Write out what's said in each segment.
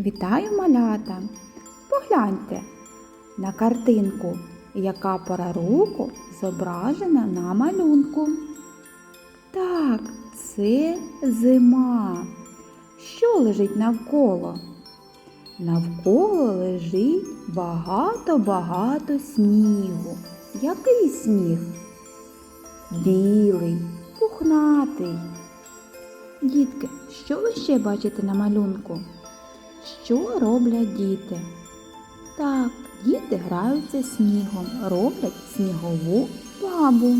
Вітаю малята! Погляньте на картинку, яка пора року зображена на малюнку. Так, це зима. Що лежить навколо? Навколо лежить багато-багато снігу. Який сніг? Білий, пухнатий. Дітки, що ви ще бачите на малюнку? Що роблять діти? Так, діти граються снігом, роблять снігову бабу.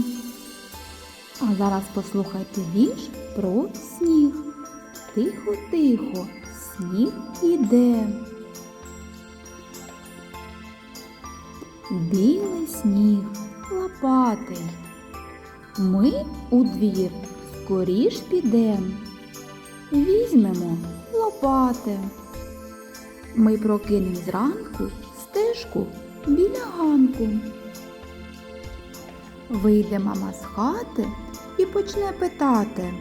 А зараз послухайте вірш про сніг. Тихо, тихо, сніг іде. Білий сніг, лопатий. Ми у двір скоріш підем. Візьмемо лопати. Ми прокинем зранку стежку біля ганку. Вийде мама з хати і почне питати,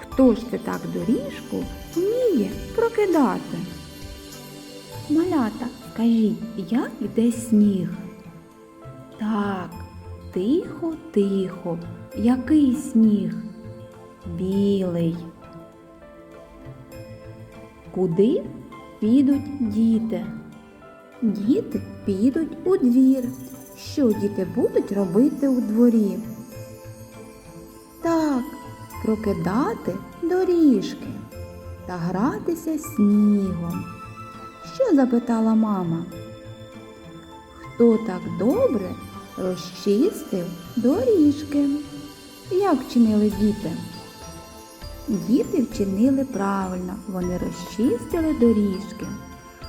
хто ж це так доріжку вміє прокидати? Малята, скажіть, як іде сніг? Так, тихо, тихо. Який сніг? Білий. Куди підуть діти? Діти підуть у двір. Що діти будуть робити у дворі? Так, прокидати доріжки та гратися снігом. Що запитала мама? Хто так добре розчистив доріжки? Як вчинили діти? Діти вчинили правильно, вони розчистили доріжки.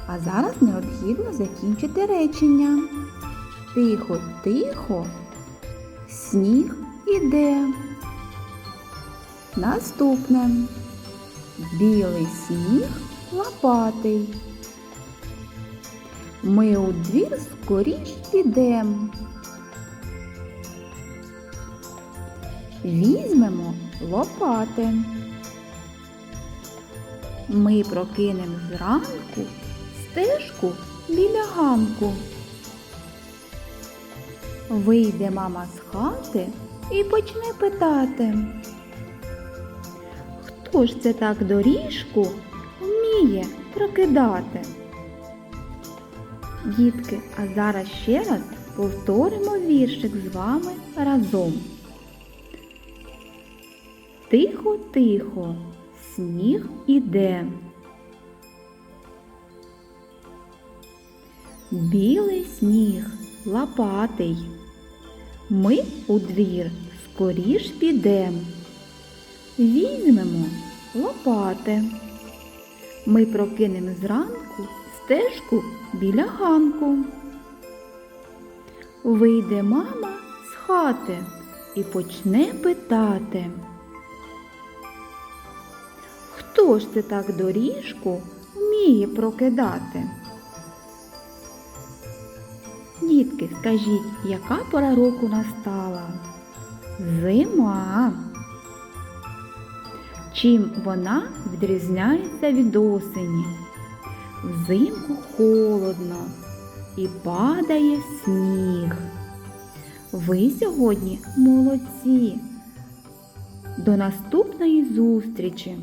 А зараз необхідно закінчити речення. Тихо, тихо, сніг іде. Наступне. Білий сніг лопатий. Ми у двір скоріш підем. Візьмемо лопати. Ми прокинемо зранку стежку біля ганку. Вийде мама з хати і почне питати. Хто ж це так доріжку вміє прокидати? Дітки, а зараз ще раз повторимо віршик з вами разом. Тихо, тихо, сніг іде. Білий сніг лопатий. Ми у двір скоріш підем. Візьмемо лопати. Ми прокинемо зранку стежку біля ганку. Вийде мама з хати і почне питати. Хто ж це так доріжку вміє прокидати? Дітки, скажіть, яка пора року настала? Зима. Чим вона відрізняється від осені? Взимку холодно і падає сніг. Ви сьогодні молодці. До наступної зустрічі!